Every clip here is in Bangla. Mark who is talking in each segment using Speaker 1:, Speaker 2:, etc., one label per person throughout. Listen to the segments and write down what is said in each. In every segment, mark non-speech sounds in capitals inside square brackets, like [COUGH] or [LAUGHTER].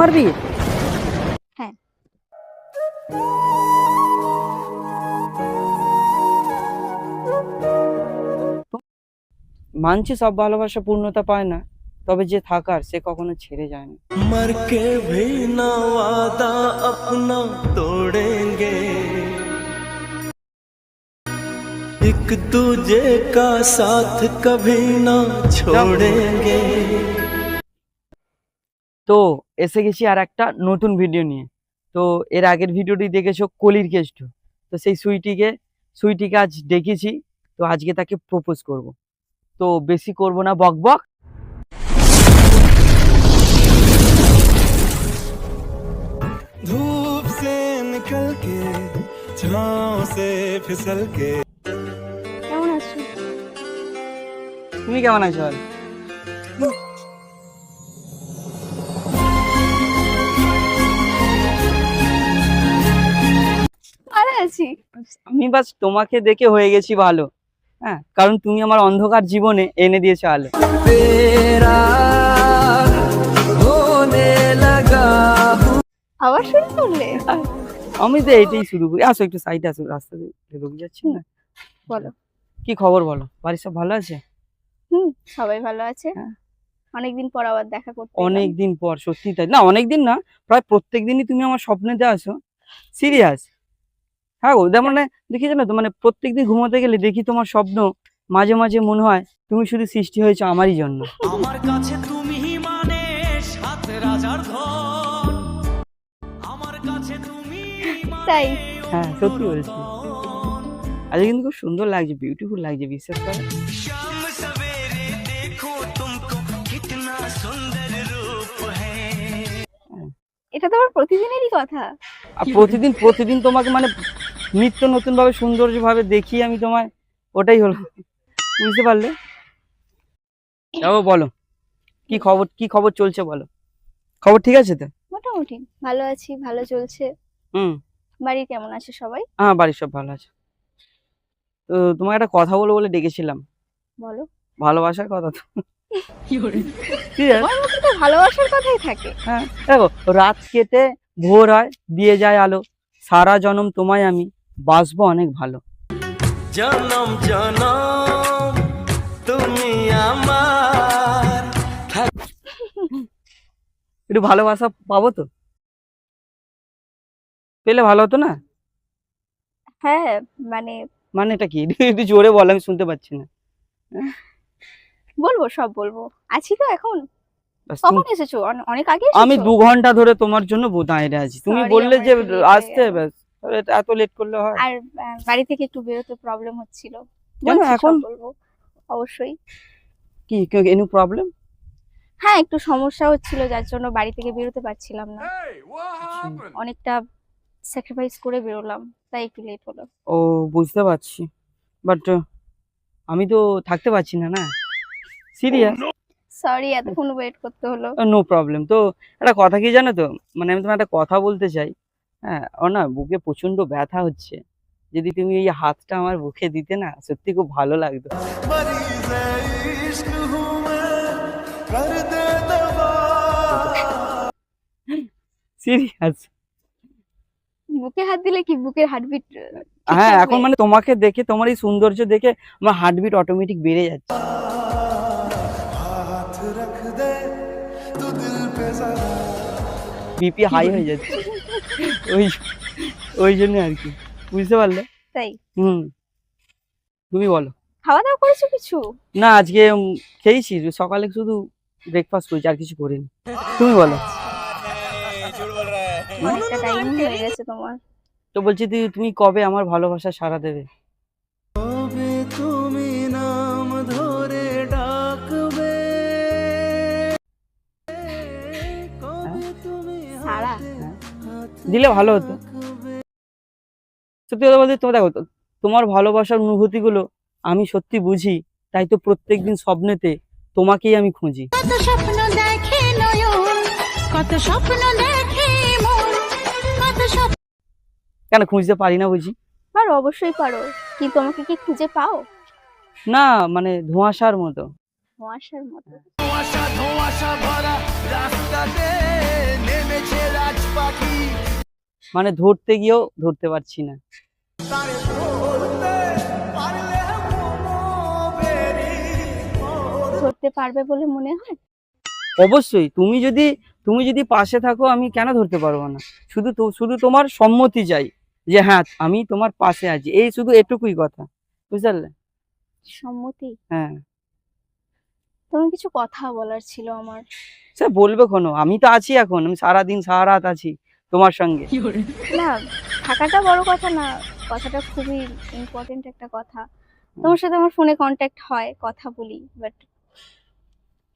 Speaker 1: তোমার বিয়ে
Speaker 2: হ্যাঁ।
Speaker 1: মানছি সব ভালোবাসা পূর্ণতা পায় না তবে যে থাকার সে কখনো ছেড়ে যায় না
Speaker 3: मर के भी ना वादा अपना तोड़ेंगे एक दूजे का साथ कभी ना छोड़ेंगे
Speaker 1: তো এসে গেছি আর একটা নতুন ভিডিও নিয়ে। তো এর আগের ভিডিওটি দেখেছ কলির কেষ্ট। তো সেই সুইটিকে সুইটিকে আজ দেখেছি তো আজকে তাকে প্রপোজ করব। তো বেশি করব না বক বক।
Speaker 2: কেমন আছো?
Speaker 1: তুমি কেমন আছো?
Speaker 2: গেছি
Speaker 1: আমি বাস তোমাকে দেখে হয়ে গেছি ভালো। হ্যাঁ কারণ তুমি আমার অন্ধকার জীবনে এনে দিয়েছ আলো।
Speaker 2: আবার শুরু
Speaker 1: আমি তো এইটাই শুরু করি। আসো একটু সাইডে আসো রাস্তা দিয়ে ঢুকে যাচ্ছি না?
Speaker 2: বলো।
Speaker 1: কি খবর বলো? বাড়ির সব ভালো আছে?
Speaker 2: হুম সবাই ভালো আছে।
Speaker 1: হ্যাঁ।
Speaker 2: অনেকদিন পর আবার দেখা করতে
Speaker 1: অনেকদিন পর সত্যি তাই। না অনেকদিন না প্রায় প্রত্যেক দিনই তুমি আমার স্বপ্নেতে আসো সিরিয়াস হ্যাঁ গো মানে দেখি জানো তো মানে প্রত্যেক দিন ঘুমাতে গেলে দেখি তোমার স্বপ্ন মাঝে মাঝে মনে হয় তুমি শুধু সৃষ্টি হয়েছো আমারই জন্য।
Speaker 3: আমার কাছে তুমি মানে সাত রাজার ধন। আমার কাছে তুমি
Speaker 2: তাই?
Speaker 1: হ্যাঁ সত্যি বলছি। আজকে আচ্ছা, কিন্তু খুব সুন্দর লাগছে বিউটিফুল লাগছে বিশ্বাস করো।
Speaker 3: হ্যাঁ।
Speaker 2: এটা তো আমার প্রতিদিনেরই কথা।
Speaker 1: প্রতিদিন প্রতিদিন তোমাকে মানে নিত্য নতুন ভাবে সৌন্দর্য ভাবে দেখি আমি তোমায় ওটাই হলো। বুঝতে পারলে? যাব বলো। কি খবর কি খবর চলছে বলো? খবর ঠিক আছে তো?
Speaker 2: মোটামুটি ভালো আছি ভালো চলছে।
Speaker 1: হুম।
Speaker 2: বাড়ি কেমন আছে সবাই?
Speaker 1: হ্যাঁ বাড়ির সব ভালো আছে। তো তোমাকে একটা কথা বলব বলে ডেকেছিলাম।
Speaker 2: বলো।
Speaker 1: ভালোবাসার কথা তো।
Speaker 2: ভালোবাসার কথাই থাকে।
Speaker 1: হ্যাঁ দেখো রাত কেটে ভোর হয় দিয়ে যায় আলো। সারা জনম তোমায় আমি। বাসবো অনেক ভালো।
Speaker 3: জনম জনম তুমি আমার। [LAUGHS]
Speaker 1: একটু ভালোবাসা পাবো তো? পেলে ভালো হতো না?
Speaker 2: হ্যাঁ মানে
Speaker 1: মানে এটা কি? [LAUGHS] একটু জোরে বল আমি শুনতে পাচ্ছি না। [LAUGHS]
Speaker 2: বলব সব বলব। আছি তো এখন?
Speaker 1: ব্যাস
Speaker 2: কখন এসেছ? অনেক আগে
Speaker 1: আমি দু ঘণ্টা ধরে তোমার জন্য বো- দাঁড়িয়ে আছি। তুমি বললে যে আসতে। ব্যাস। এত- লেট করলে হয়।
Speaker 2: আর বাড়ি থেকে একটু বেরোতে প্রবলেম হচ্ছিল। সব
Speaker 1: এখন?
Speaker 2: বলব? অবশ্যই।
Speaker 1: কি এনি প্রবলেম
Speaker 2: হ্যাঁ একটু সমস্যা হচ্ছিল যার জন্য বাড়ি থেকে বেরোতে পারছিলাম না। অনেকটা স্যাক্রিফাইস করে বেরোলাম তাই একটু লেট হলো।
Speaker 1: ও বুঝতে পারছি। বাট আমি তো থাকতে পারছি না না? সিরিয়াস
Speaker 2: সরি এতক্ষণ ওয়েট করতে হলো।
Speaker 1: নো প্রবলেম তো একটা কথা কি জানো তো? মানে আমি তোমার একটা কথা বলতে চাই। হ্যাঁ ও না বুকে প্রচণ্ড ব্যথা হচ্ছে। যদি তুমি এই হাতটা আমার বুকে দিতে না সত্যি খুব ভালো লাগতো। সিরিয়াস
Speaker 2: বুকে হাত দিলে কি? বুকের হার্টবিট
Speaker 1: হ্যাঁ এখন মানে তোমাকে দেখে তোমার এই সৌন্দর্য দেখে আমার হার্টবিট অটোমেটিক বেড়ে যাচ্ছে। বিপি হাই হয়ে যাচ্ছে। ওই ওই জন্য আর কি। বুঝতে পারলে?
Speaker 2: তাই?
Speaker 1: হুম। তুমি বলো।
Speaker 2: খাওয়া দাওয়া করেছ কিছু?
Speaker 1: না আজকে খেয়েছি। সকালে শুধু ব্রেকফাস্ট করেছি আর কিছু করিনি। তুমি বলো।
Speaker 2: অনেকটা টাইম হয়ে গেছে তোমার।
Speaker 1: তো বলছি তুমি কবে আমার ভালোবাসা সারা দেবে? দিলে ভালো হতো। সত্যি কথা বলতে তোমার দেখো তো- তোমার ভালোবাসার অনুভূতিগুলো আমি সত্যি বুঝি তাই তো প্রত্যেকদিন স্বপ্নেতে তোমাকেই আমি খুঁজি।
Speaker 4: কত স্বপ্ন দেখে নয়ন কত স্বপ্ন দেখে মন কত স্বপ্ন
Speaker 1: কেন খুঁজতে পারি না বুঝি?
Speaker 2: পারো অবশ্যই পারো। কিন্তু আমাকে কি খুঁজে পাও?
Speaker 1: না মানে ধোঁয়াশার মতো।
Speaker 2: ধোঁয়াশার মতো।
Speaker 3: ধোঁয়াশা ধোঁয়াশা ভরা রাস্তাতে নেমেছে রাজ পাখি
Speaker 1: মানে ধরতে গিয়েও ধরতে পারছি না।
Speaker 3: ধরতে
Speaker 2: পারবে বলে মনে হয়?
Speaker 1: অবশ্যই তুমি যদি তুমি যদি পাশে থাকো আমি কেন ধরতে পারব না? শুধু তো শুধু তোমার সম্মতি চাই যে হ্যাঁ আমি তোমার পাশে আছি। এই শুধু এটুকুই কথা। বুঝতে পারলে
Speaker 2: সম্মতি?
Speaker 1: হ্যাঁ।
Speaker 2: তোমার কিছু কথা বলার ছিল আমার।
Speaker 1: সে বলবে কোনো? আমি তো আছি এখন আমি সারাদিন সারা রাত আছি। তোমার সঙ্গে?
Speaker 2: না থাকাটা বড় কথা না কথাটা খুবই ইম্পর্টেন্ট একটা কথা। তোমার সাথে আমার ফোনে কন্ট্যাক্ট হয় কথা বলি বাট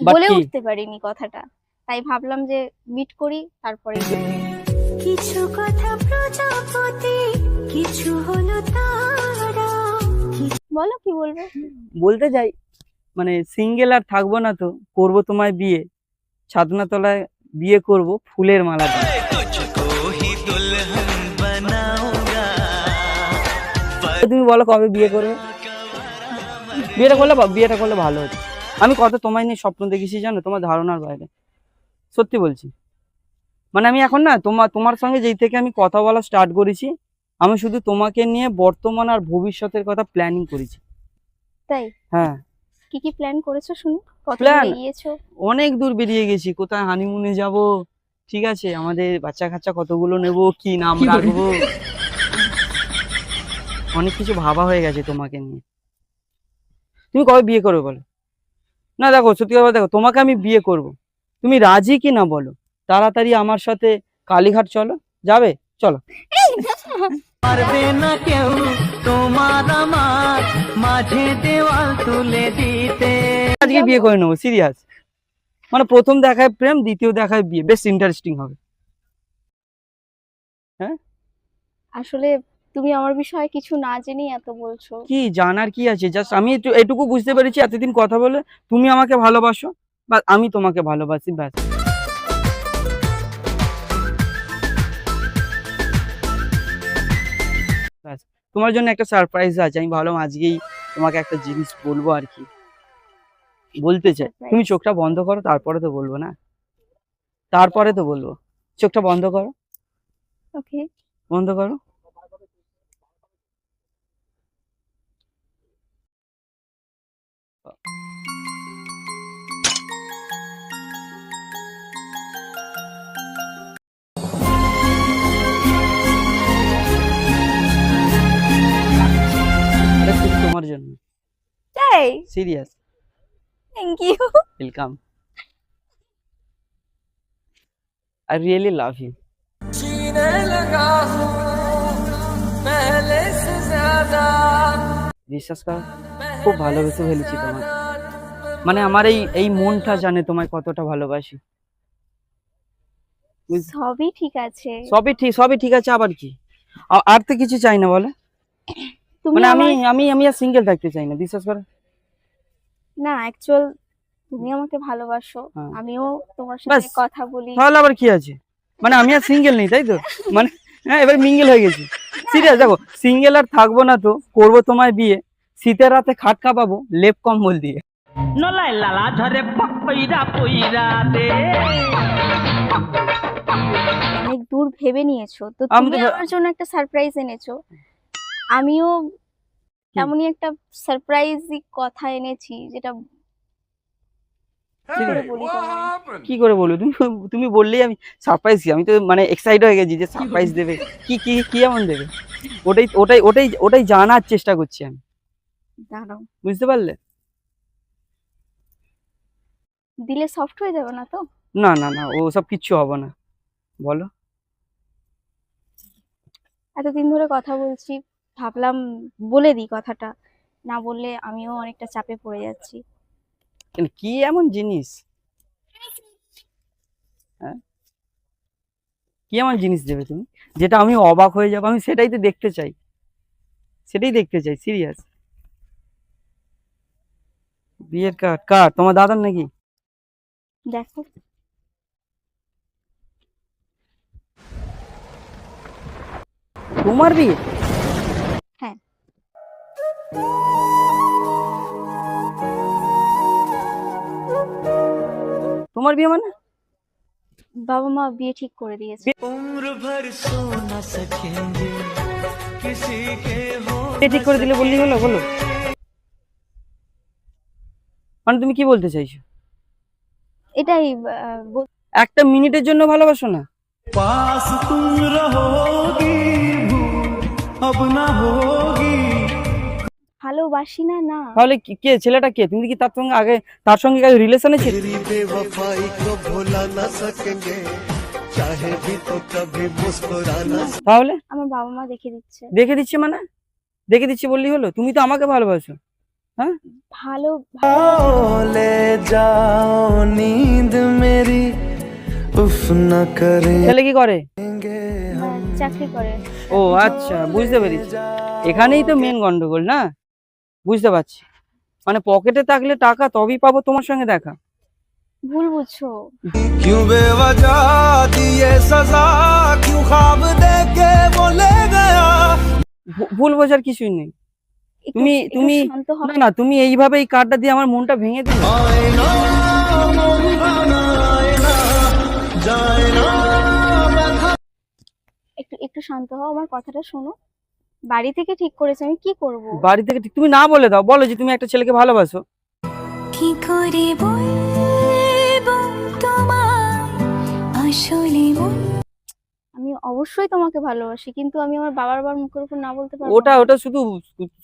Speaker 2: বলে? উঠতে পারিনি কথাটা। তাই ভাবলাম যে মিট করি তারপরে
Speaker 4: কিছু কথা প্রজাপতি কিছু হলো তারা
Speaker 2: বলো কি বলবে?
Speaker 1: বলতে চাই মানে সিঙ্গেল আর থাকব না তো করব তোমায় বিয়ে। ছাদনা তলায় বিয়ে করব ফুলের মালা দিয়ে। তুমি বলো কবে বিয়ে করবে? বিয়েটা করলে বিয়েটা করলে ভালো হতো। আমি কত তোমায় নিয়ে স্বপ্ন দেখেছি জানো? তোমার ধারণার বাইরে। সত্যি বলছি। মানে আমি এখন না তোমার তোমার সঙ্গে যেই থেকে আমি কথা বলা স্টার্ট করেছি আমি শুধু তোমাকে নিয়ে বর্তমান আর ভবিষ্যতের কথা প্ল্যানিং করেছি।
Speaker 2: তাই?
Speaker 1: হ্যাঁ।
Speaker 2: কি কি প্ল্যান করেছ শুনি? কত
Speaker 1: Plan? অনেক দূর বেরিয়ে গেছি। কোথায় হানিমুনে যাব? ঠিক আছে আমাদের বাচ্চা কাচ্চা কতগুলো নেব? কি নাম রাখব? অনেক কিছু ভাবা হয়ে গেছে তোমাকে নিয়ে। তুমি কবে বিয়ে করবে বলো? না দেখো সত্যি কথা দেখো তোমাকে আমি বিয়ে করব। তুমি রাজি কি না বলো? তাড়াতাড়ি আমার সাথে কালীঘাট চলো। যাবে? চলো।
Speaker 5: পারবে না কেউ তোমার আমার মাঝে দেওয়াল তুলে দিতে।
Speaker 1: আজকে বিয়ে করে নেব সিরিয়াস মানে প্রথম দেখায় প্রেম দ্বিতীয় দেখায় বিয়ে। বেশ ইন্টারেস্টিং হবে। হ্যাঁ?
Speaker 2: আসলে তুমি আমার বিষয়ে কিছু না জেনেই এত বলছো।
Speaker 1: কি জানার কি আছে? জাস্ট আমি একটু এটুকু বুঝতে পেরেছি এতদিন কথা বলে তুমি আমাকে ভালোবাসো বা আমি তোমাকে ভালোবাসি ব্যাস। ব্যাস তোমার জন্য একটা সারপ্রাইজ আছে আমি ভাবলাম আজকেই তোমাকে একটা জিনিস বলব আর কি। বলতে চাই তুমি চোখটা বন্ধ করো তারপরে তো বলব না। তারপরে তো বলব। চোখটা বন্ধ করো।
Speaker 2: ওকে
Speaker 1: বন্ধ করো। তোমার জন্য
Speaker 2: তাই
Speaker 1: serious
Speaker 2: thank you
Speaker 1: welcome I really love you
Speaker 3: जीने लगा हूँ पहले से ज्यादा
Speaker 1: বিশ্বাস করো খুব ভালোবেসে ফেলেছি তোমাকে মানে আমার এই এই মনটা জানে তোমায় কতটা ভালোবাসি বুঝ-
Speaker 2: সবই ঠিক আছে
Speaker 1: সবই ঠিক সবই ঠিক আছে আবার কি আ- আর তো কিছু চাই না বলো
Speaker 2: তুমি
Speaker 1: মানে আমি আমি আমি আর সিঙ্গেল থাকতে চাই না বিশ্বাস করো।
Speaker 2: না অ্যাকচুয়াল তুমি আমাকে ভালোবাসো
Speaker 1: হ্যাঁ।
Speaker 2: আমিও তোমার সাথে কথা বলি।
Speaker 1: তাহলে আবার কি আছে? মানে আমি আর সিঙ্গেল নেই তাই তো? মানে হ্যাঁ এবার মিঙ্গেল হয়ে গেছি। সিরিয়াস দেখো সিঙ্গেল আর থাকব না তো করব তোমায় বিয়ে শীতের রাতে খাট কাঁপাবো লেপ কম্বল দিয়ে।
Speaker 5: নলাই লালা ঝরে পইরা পইরা দে।
Speaker 2: অনেক দূর ভেবে নিয়েছো তো তুমি আমার জন্য একটা সারপ্রাইজ এনেছো। আমিও এমনই একটা সারপ্রাইজ কথা এনেছি যেটা কি করে বলি
Speaker 1: কি করে বলব? তুমি তুমি বললেই আমি সারপ্রাইজ আমি তো মানে এক্সাইট হয়ে গেছি যে সারপ্রাইজ দেবে। কি কি কি এমন দেবে? ওটাই ওটাই ওটাই ওটাই জানার চেষ্টা করছি আমি।
Speaker 2: দাঁড়াও।
Speaker 1: বুঝতে পারলে?
Speaker 2: দিলে সফট হয়ে যাবে না তো?
Speaker 1: না না না ও সব কিচ্ছু হবে না। বলো।
Speaker 2: এতদিন ধরে কথা বলছি ভাবলাম বলে দিই কথাটা। না বললে আমিও অনেকটা চাপে পড়ে যাচ্ছি।
Speaker 1: কি এমন জিনিস? হ্যাঁ? কি এমন জিনিস দেবে তুমি? যেটা আমি অবাক হয়ে যাব আমি সেটাই তো দেখতে চাই। সেটাই দেখতে চাই সিরিয়াস বিয়ের কার্ড কার? তোমার দাদার নাকি?
Speaker 2: দেখো।
Speaker 1: তোমার বিয়ে। তোমার বিয়ে মানে
Speaker 2: বাবা মা বিয়ে ঠিক করে দিয়েছে
Speaker 3: उम्र भर सो न सकेंगे किसी के हो
Speaker 1: বিয়ে ঠিক করে দিলে বললি হলো বলো মানে তুমি কি বলতে চাইছো
Speaker 2: এটাই আহ, বল-
Speaker 1: একটা মিনিটের জন্য ভালোবাসো না
Speaker 3: पास तुम रहोगी भूल अब न होगी
Speaker 2: ভালোবাসি না না।
Speaker 1: তাহলে কে ছেলেটা কে? তুমি কি তার সঙ্গে আগে তার সঙ্গে কাজ রিলেশনে ছিল? তাহলে?
Speaker 2: আমার বাবা মা দেখে দিচ্ছে।
Speaker 1: দেখে দিচ্ছে মানে? দেখে দিচ্ছে বললি হলো? তুমি তো আমাকে ভালোবাসো। হ্যাঁ?
Speaker 2: ভালো
Speaker 3: যাও নিদ মেরি উফ না করে।
Speaker 1: তাহলে কি করে?
Speaker 2: চাকরি করে।
Speaker 1: ও আচ্ছা বুঝতে পেরেছি। এখানেই তো মেন গন্ডগোল না? বুঝতে পারছি মানে পকেটে থাকলে টাকা তবেই পাবো তোমার সঙ্গে দেখা
Speaker 2: ভুল বুঝছো
Speaker 3: क्यों बेवजह दिए सजा क्यों ख्वाब देके वो ले गया
Speaker 1: ভু- ভুল বোঝার কিছুই নেই
Speaker 2: একটু-
Speaker 1: তুমি-
Speaker 2: একটু
Speaker 1: তুমি-
Speaker 2: শান্ত হও
Speaker 1: না না তুমি এইভাবে এই কার্ডটা দিয়ে আমার মনটা ভেঙে দিলে
Speaker 3: आईना मन बनाए ना जाए ना
Speaker 2: একটু একটু শান্ত হও আমার কথাটা শোনো বাড়ি থেকে ঠিক করেছে আমি কি করব?
Speaker 1: বাড়ি থেকে ঠিক- তুমি না বলে দাও বলো যে তুমি একটা ছেলেকে ভালোবাসো।
Speaker 4: কি করে বলব তোমায়? আসলে
Speaker 2: আমি অবশ্যই তোমাকে ভালোবাসি কিন্তু আমি আমার বাবার বার মুখের উপর না বলতে পারব
Speaker 1: ওটা ওটা শুধু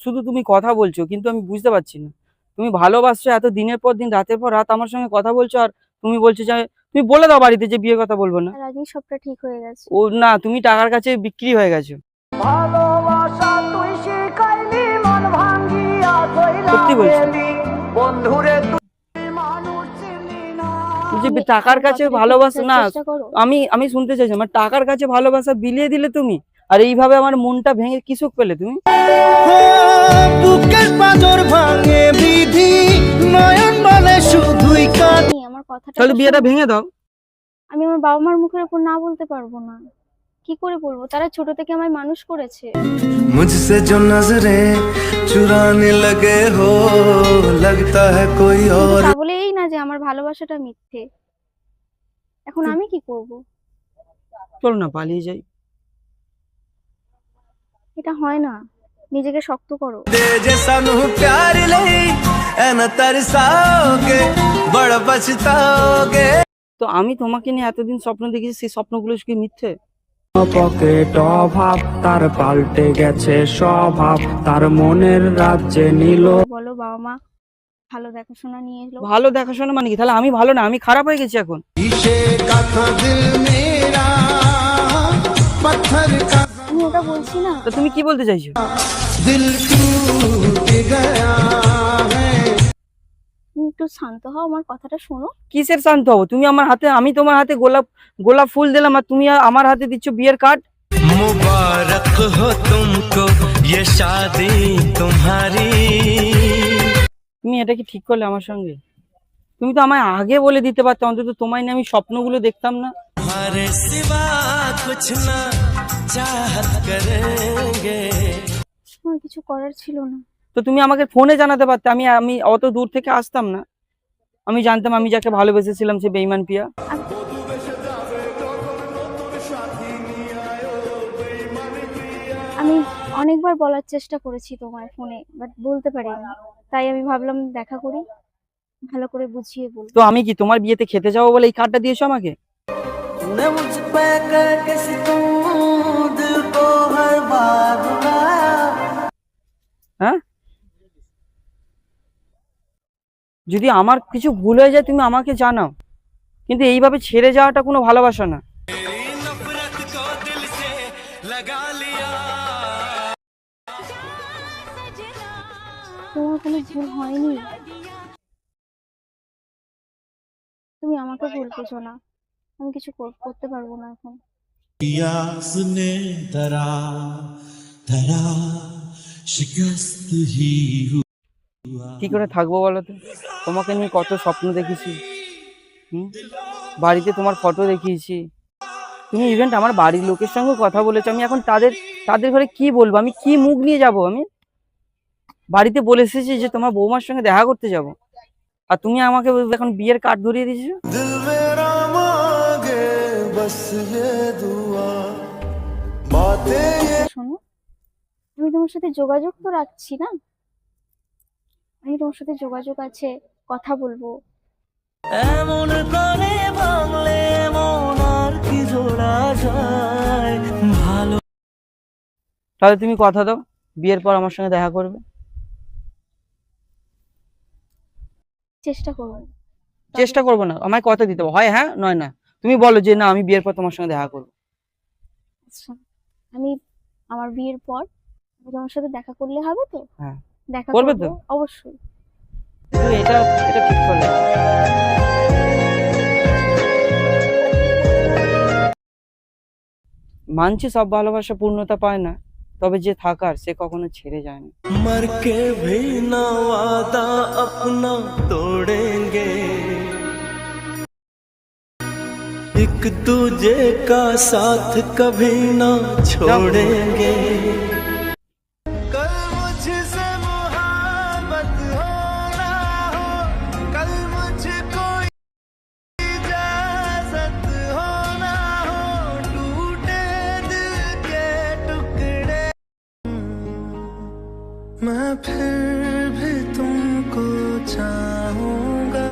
Speaker 1: শুধু তুমি কথা বলছো কিন্তু আমি বুঝতে পারছি না। তুমি ভালোবাসছো এত দিনের পর দিন রাতের পর রাত আমার সঙ্গে কথা বলছো আর তুমি বলছো যে তুমি বলে দাও বাড়িতে যে বিয়ের কথা বলব না।
Speaker 2: আগেই সবটা ঠিক হয়ে গেছে।
Speaker 1: ও না তুমি টাকার কাছে বিক্রি হয়ে গেছো। সত্যি বলছি? বলছি টাকার কাছে ভালোবাসা না আমি আমি শুনতে চাইছি আমার টাকার কাছে ভালোবাসা বিলিয়ে দিলে তুমি আর এইভাবে আমার মনটা ভেঙে কি সুখ পেলে তুমি?
Speaker 3: বুকের পাঁজর ভাঙে বিধি নয়ন বলে শুধুই কাঁদ।
Speaker 2: আমার কথাটা
Speaker 1: তাহলে বিয়েটা ভেঙে দাও।
Speaker 2: আমি আমার বাবা মার মুখের উপর না বলতে পারব না। কি করে বলবো তারা ছোট থেকে আমায় মানুষ করেছে
Speaker 3: मुझसे जो नजरे चुराने लगे हो लगता है कोई
Speaker 2: কিন্তু
Speaker 3: और
Speaker 2: তা বলে এই না যে আমার ভালোবাসাটা মিথ্যে এখন আমি কি করব
Speaker 1: চলো না পালিয়ে যাই
Speaker 2: এটা হয় না নিজেকে শক্ত করো
Speaker 3: दे जैसा नू प्यार लई एन तरसाओगे बड़ पछताओगे
Speaker 1: তো আমি তোমাকে নিয়ে এতদিন স্বপ্ন দেখেছি সেই স্বপ্নগুলো কি মিথ্যে
Speaker 6: পকেট অভাব তার পাল্টে গেছে স্বভাব তার মনের রাজ্যে নিল।
Speaker 2: বলো বাবা মা ভালো দেখাশোনা নিয়ে এলো।
Speaker 1: ভালো দেখাশোনা মানে কি? তাহলে আমি ভালো না আমি খারাপ হয়ে গেছি এখন।
Speaker 2: বলছি না।
Speaker 1: তো তুমি কি বলতে চাইছো?
Speaker 2: দিল একটু শান্ত হও আমার কথাটা শোনো
Speaker 1: কিসের শান্ত হবো তুমি আমার হাতে আমি তোমার হাতে গোলাপ গোলাপ ফুল দিলাম আর তুমি আ- আমার হাতে দিচ্ছ বিয়ের কার্ড
Speaker 3: मुबारक हो तुमको ये शादी तुम्हारी
Speaker 1: তুমি এটা কি ঠিক করলে আমার সঙ্গে তুমি তো আমায় আগে বলে দিতে পারতো অন্তত তোমায় নিয়ে আমি স্বপ্নগুলো দেখতাম না
Speaker 3: हमारे सिवा कुछ ना चाहत करेंगे
Speaker 2: আমার কিছু করার ছিল না
Speaker 1: তো তুমি আমাকে ফোনে জানাতে পারতে আমি আমি অত দূর থেকে আসতাম না। আমি জানতাম আমি যাকে ভালোবেসেছিলাম সে বেইমান পিয়া।
Speaker 2: আমি অনেকবার বলার চেষ্টা করেছি তোমার ফোনে বাট বলতে পারিনি। তাই আমি ভাবলাম দেখা করি ভালো করে বুঝিয়ে বলব
Speaker 1: তো আমি কি তোমার বিয়েতে খেতে যাব বলে এই কার্ডটা দিয়েছ আমাকে? হ্যাঁ? যদি আমার কিছু ভুল হয়ে যায় তুমি আমাকে জানাও কিন্তু এইভাবে ছেড়ে যাওয়াটা কোনো ভালোবাসা না
Speaker 3: नफरत को दिल से लगा लिया
Speaker 2: তোমার কোনো ভুল হয়নি তুমি আমাকে ভুল বুঝো না আমি কিছু কর- করতে পারবো না এখন
Speaker 7: यास ने धरा धरा शिकस्त ही
Speaker 1: কি করে থাকব বলো তো? তোমাকে নিয়ে কত স্বপ্ন দেখেছি। হুম? বাড়িতে তোমার ফটো দেখিয়েছি। তুমি ইভেন্ট আমার বাড়ির লোকের সঙ্গে কথা বলেছ। আমি এখন তাদের তাদের ঘরে কি বলব? আমি কি মুখ নিয়ে যাব আমি? বাড়িতে বলে এসেছি যে তোমার বৌমার সঙ্গে দেখা করতে যাব। আর তুমি আমাকে এখন বিয়ের কার্ড ধরিয়ে দিয়েছ?
Speaker 2: শোনো আমি তোমার সাথে যোগাযোগ তো রাখছি না। আমি তোমার সাথে যোগাযোগ আছে কথা বলব।
Speaker 3: এমন করে বাংলে মন আর কি জোড়া যায়। ভালো
Speaker 1: তাহলে তুমি কথা দাও বিয়ের পর আমার সঙ্গে দেখা করবে।
Speaker 2: চেষ্টা করব।
Speaker 1: চেষ্টা করব না আমায় কথা দিতে হবে। হয় হ্যাঁ নয় না। তুমি বলো যে না আমি বিয়ের পর তোমার সঙ্গে দেখা করব।
Speaker 2: আচ্ছা আমি আমার বিয়ের পর তোমার সাথে দেখা করলে হবে তো?
Speaker 1: হ্যাঁ।
Speaker 2: দেখা
Speaker 1: করবে
Speaker 2: করবো,
Speaker 1: তো?
Speaker 2: অবশ্যই
Speaker 1: তুমি এটা এটা ঠিক করলে না। মানছি সব ভালোবাসা পূর্ণতা পায় না তবে যে থাকার সে কখনো ছেড়ে যায় না
Speaker 3: मर के भी ना वादा अपना तोड़ेंगे एक दूजे का साथ कभी ना छोड़ेंगे